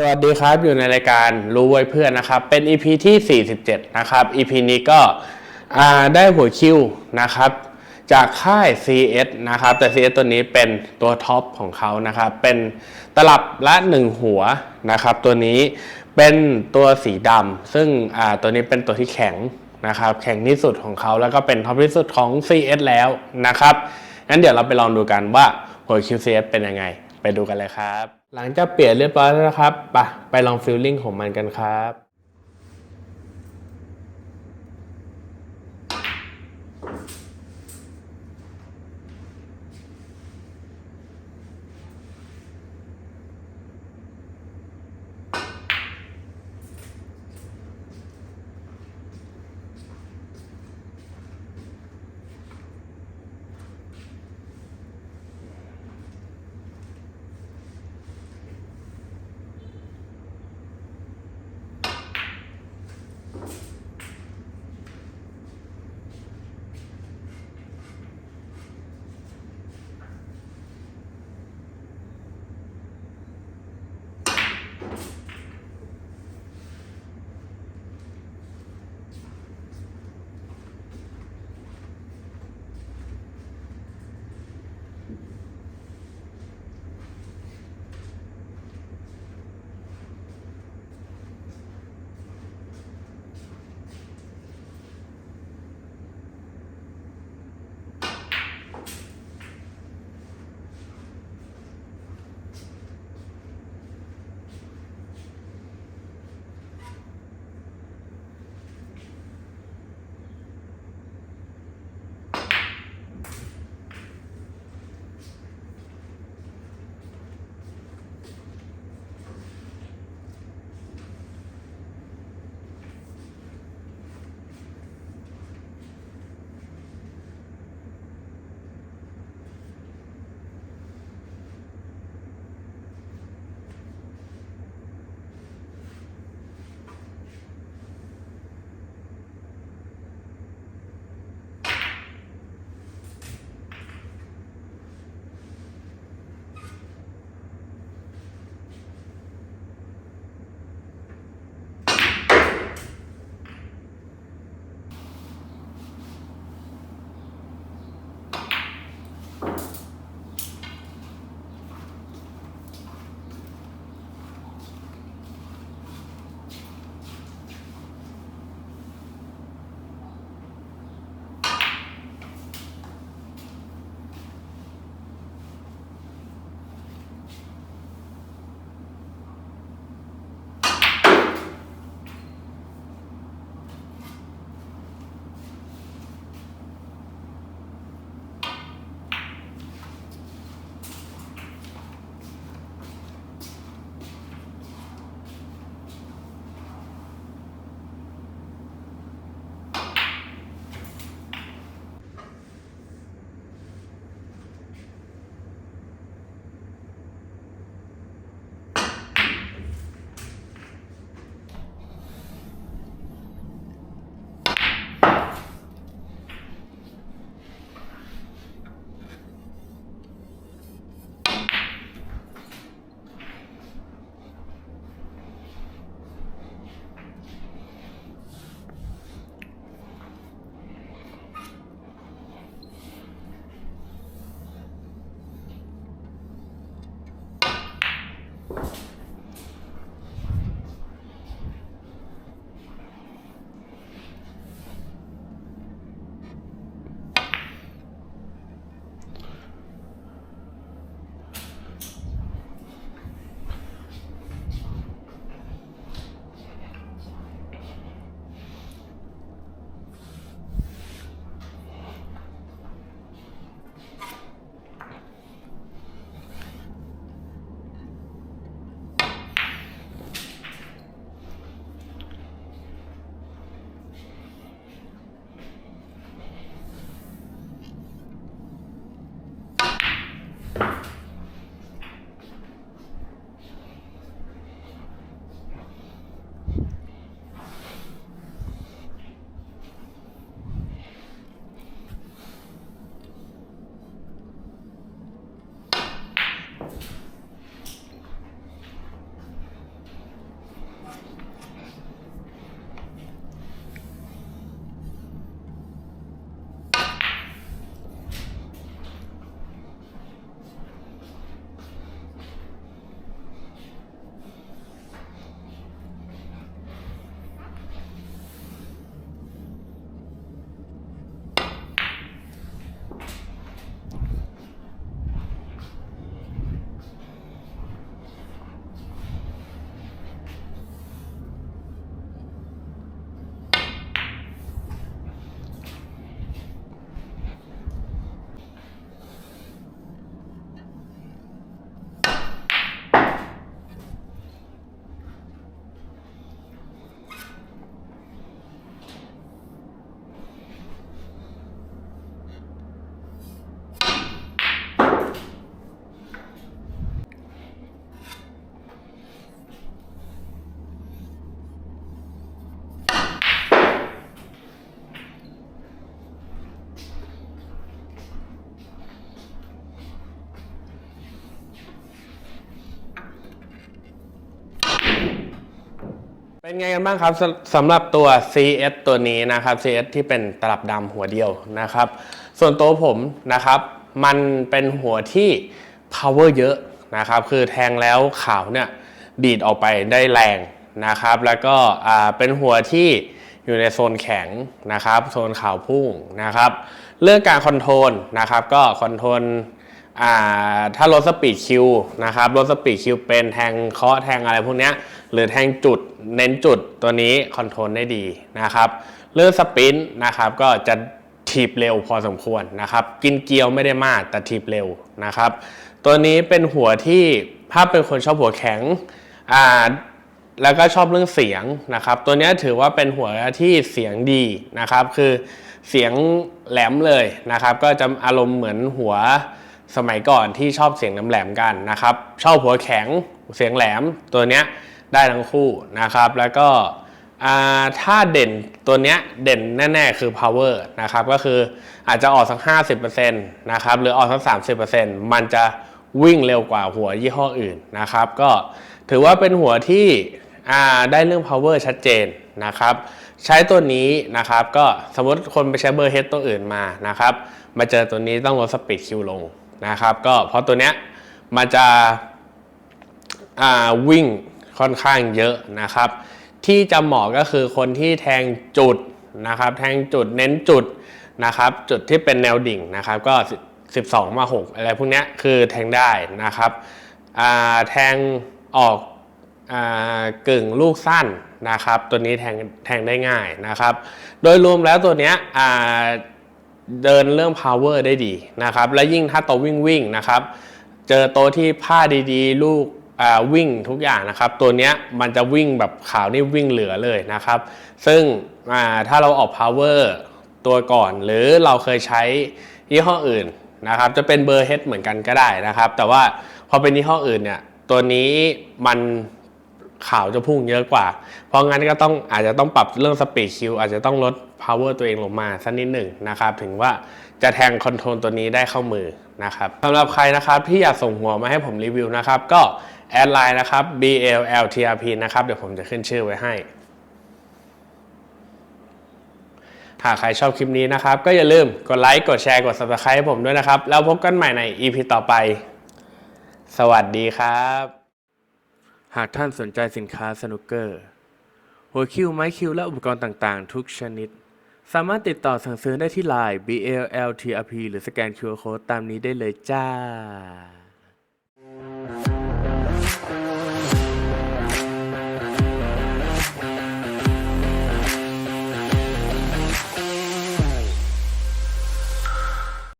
สวัสดีครับอยู่ในรายการรู้ไว้เพื่อนนะครับ เป็น EP ที่ 47 นะครับ EP นี้ก็ได้หัวคิวนะครับ จากค่าย CS นะครับ แต่ CS ตัวนี้เป็นตัวท็อปของเขานะครับ เป็นตลับละ 1 หัวนะครับ ตัวนี้เป็นตัวสีดำซึ่งตัวนี้เป็นตัวที่แข็งนะครับ แข็งที่สุดของเขาแล้วก็เป็นท็อปที่สุดของ CS แล้วนะครับงั้นเดี๋ยวเราไปลองดูกันว่าหัวคิว CS เป็นยังไง ไปดูกันเลยครับ หลังจากเปลี่ยนเรียบร้อยแล้วนะครับ ไปไปลองฟิลลิ่งของมันกันครับ เป็นไงกันบ้างครับสสำหรับตัว CS ตัวนี้นะครับ CS ที่เป็นตลับดำหัวเดียวนะครับ ส่วนตัวผมนะครับมันเป็นหัวที่ power เยอะนะครับคือแทงแล้วขาวเนี่ยดีดออกไปได้แรงนะครับ แล้วก็อ่าเป็นหัวที่อยู่ในโซนแข็งนะครับ โซนขาวพุ่งนะครับ เรื่องการคอนโทรลนะครับก็คอนโทรล ถ้าลดสปีดคิวนะครับลดสปีดคิวเป็นแทงเคาะแทงอะไรพวกนี้หรือแทงจุดเน้นจุดตัวนี้คอนโทรลได้ดีนะครับเรื่องสปินนะครับก็จะถีบเร็วพอสมควรนะครับ กินเกลียวไม่ได้มากแต่ถีบเร็วนะครับ ตัวนี้เป็นหัวที่ถ้าเป็นคนชอบหัวแข็งอ่าแล้วก็ชอบเรื่องเสียงนะครับ ตัวนี้ถือว่าเป็นหัวที่เสียงดีนะครับ คือเสียงแหลมเลยนะครับ ก็จะอารมณ์เหมือนหัว สมัยก่อนที่ชอบเสียงน้ำแหลมกันนะครับ ชอบหัวแข็งเสียงแหลมตัวเนี้ยได้ทั้งคู่นะครับ แล้วก็อ่าถ้าเด่นตัวเนี้ยเด่นแน่ ๆ คือ power นะครับ ก็คืออาจจะออกสัก 50%นะครับ หรือออกสัก 30%มันจะวิ่งเร็วกว่าหัวยี่ห้ออื่นนะครับ ก็ถือว่าเป็นหัวที่ได้เรื่อง power ชัดเจนนะครับ ใช้ตัวนี้นะครับ ก็สมมติคนไปใช้เบอร์เฮดตัวอื่นมานะครับ มาเจอตัวนี้ต้องลดสปีดคิวลง นะครับ ก็เพราะตัวเนี้ยมันจะวิ่งค่อนข้างเยอะนะครับ ที่จะเหมาะก็คือคนที่แทงจุดนะครับ แทงจุดเน้นจุดนะครับ จุดที่เป็นแนวดิ่งนะครับ ก็ 12 มา 6 อะไรพวกนี้คือแทงได้นะครับแทงออกอกึ่งลูกสั้นนะครับ ตัวนี้แทงแทงได้ง่ายนะครับ โดยรวมแล้วตัวเนี้ย เดินเรื่อง power ได้ดีนะครับ และยิ่งถ้าโตววิ่งวิ่งนะครับ เจอโตวที่ผ้าดีๆ ลูกวิ่งทุกอย่างนะครับ ตัวเนี้ยมันจะวิ่งแบบขาวนี่วิ่งเหลือเลยนะครับ ซึ่งถ้าเราออก power ตัวก่อนหรือเราเคยใช้ยี่ห้ออื่นนะครับ จะเป็นเบอร์เฮดเหมือนกันก็ได้นะครับ แต่ว่าพอเป็นยี่ห้ออื่นเนี่ยตัวนี้มัน ข่าวจะพุ่งเยอะกว่า เพราะงั้นก็ต้องอาจจะต้องปรับเรื่องสปีดคิวอาจจะต้องลด power ตัวเองลงมาสักนิดหนึ่งนะครับ ถึงว่าจะแทงคอนโทรลตัวนี้ได้เข้ามือนะครับสำหรับใครนะครับที่อยากส่งหัวมาให้ผมรีวิวนะครับ ก็แอดไลน์นะครับ BLLTRP นะครับ เดี๋ยวผมจะขึ้นชื่อไว้ให้หากใครชอบคลิปนี้นะครับ ก็อย่าลืมกดไลค์ กดแชร์ กด subscribe ให้ผมด้วยนะครับ แล้วพบกันใหม่ใน EP ต่อไป สวัสดีครับากท่านสนใจสินค้าสนุกเกอร์ หัวคิวไม้คิวและอุปกรณ์ต่างๆ ทุกชนิด สามารถติดต่อสั่งซื้อได้ที่ไลน์ BLLTRP หรือสแกน QR Code ตามนี้ได้เลยจ้า